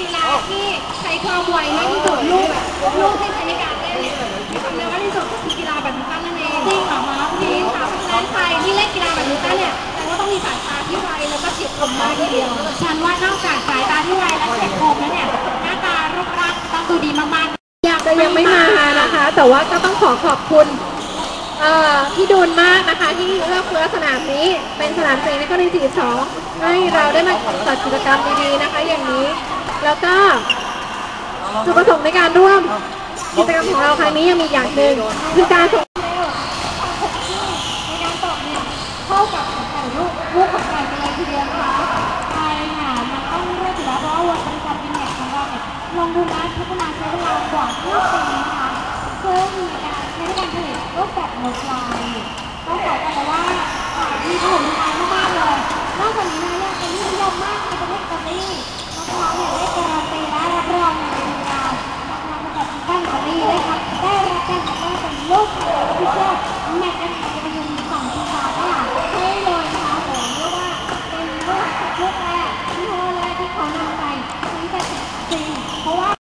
กีฬาที่ใช้ความไวมากที่สุดลูกลูกที่ใช้ในการเล่นทำเร็วมาที่สุดคือกีฬาแบดมินตันนั่นเองจริงเหรอคะจริงค่ะเพราะฉะนั้นใครที่เล่นกีฬาแบดมินตันเนี่ยแต่ว่าต้องมีสายตาที่ไวแล้วก็เฉียบคมมากทีเดียวฉันว่านอกจากสายตาที่ไวและเฉียบคมแล้วเนี่ยหน้าตารูปร่างต้องดูดีมากๆอยากจะยังไม่มานะคะ แต่ว่าก็ต้องขอขอบคุณเอ่อพี่ดูนมากนะคะที่เลือกเฟื้อ เป็นสนามเตะนครศรีสองให้เราได้มาจัดกิจกรรมดีๆนะคะอย่างนี้ แล้วก็จุดประสงค์ในการร่วมกิจกรรมของเราครั้งนี้ยังมีอย่างหนึ่งคือการส่งในการตอบเนี่ยเข้ากับไก่ลูกลูกของไก่กันเลยทีเดียวนะคะใช่ค่ะมันต้องเลือกอยู่แล้วเพราะว่าวันบริษัทบินเน็ตของเราเนี่ยลงทุนและพัฒนาใช้เวลากว่า5ปีนะคะซึ่งมีการใช้ในการผลิตรูปแบบโมลาย นักงานะดับด้านอิตาลีได้ครับได้รับการคัดเลือกเป็นลูกของพิเศษแมตช์